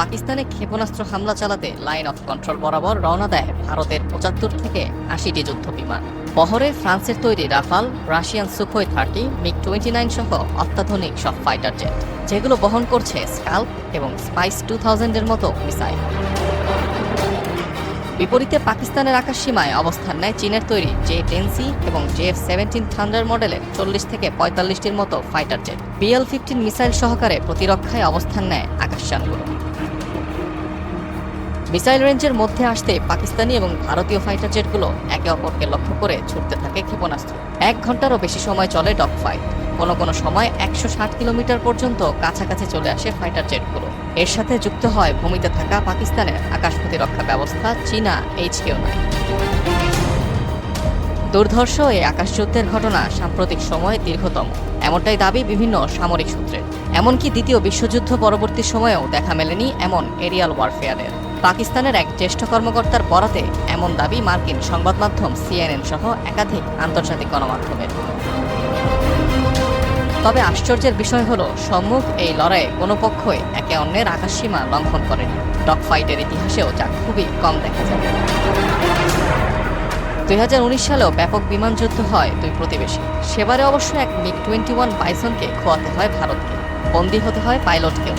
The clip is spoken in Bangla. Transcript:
পাকিস্তানে ক্ষেপণাস্ত্র হামলা চালাতে লাইন অফ কন্ট্রোল বরাবর রওনা দেয় ভারতের পঁচাত্তর থেকে আশিটি যুদ্ধ বিমান বহরে ফ্রান্সের তৈরি Rafale, Russian Sukhoi thirty MiG twenty nine সহ অত্যাধুনিক সব ফাইটার জেট, যেগুলো বহন করছে স্কাল্প এবং স্পাইস টু থাউজেন্ডের মতো মিসাইল। বিপরীতে পাকিস্তানের আকাশ সীমায় অবস্থান নেয় চীনের তৈরি জে টেন সি এবং জেএফ সেভেন্টিন থান্ডার মডেলের চল্লিশ থেকে পঁয়তাল্লিশটির মতো fighter jet. BL fifteen missile সহকারে প্রতিরক্ষায় অবস্থান নেয় আকাশযানগুলো মিসাইল রেঞ্জের মধ্যে আসতে পাকিস্তানি এবং ভারতীয় ফাইটার জেটগুলো একে অপরকে লক্ষ্য করে ছুটতে থাকে ক্ষেপণাস্ত্র। এক ঘন্টারও বেশি সময় চলে ডগ ফাইট কোনো কোনো সময় একশো ষাট কিলোমিটার পর্যন্ত কাছাকাছি চলে আসে ফাইটার জেটগুলো। এর সাথে যুক্ত হয় ভূমিতে থাকা পাকিস্তানের আকাশ প্রতিরক্ষা ব্যবস্থা, চীনা এইচ কেউ নাই দুর্ধর্ষ এই আকাশযুদ্ধের ঘটনা সাম্প্রতিক সময়ে দীর্ঘতম। এমনটাই দাবি বিভিন্ন সামরিক সূত্রের এমনকি দ্বিতীয় বিশ্বযুদ্ধ পরবর্তী সময়েও দেখা মেলেনি এমন এরিয়াল ওয়ারফেয়ারের। পাকিস্তানের এক জ্যেষ্ঠ কর্মকর্তার বরাতে এমন দাবি মার্কিন সংবাদ মাধ্যম সিএনএন সহ একাধিক আন্তর্জাতিক গণমাধ্যমের। তবে আশ্চর্যের বিষয় হলো, সম্মুখ এই লড়াইয়ে কোনো পক্ষই একে অন্যের আকাশসীমা লঙ্ঘন করেনি। ডগ ফাইটের ইতিহাসেও যা খুবই কম দেখা যায়। দুই হাজার উনিশ সালেও ব্যাপক বিমান যুদ্ধ হয় দুই প্রতিবেশী। সেবারে অবশ্য এক মিগ টোয়েন্টি ওয়ান বাইসনকে খোয়াতে হয় ভারতকে। বন্দী হতে হয় পাইলটকেও।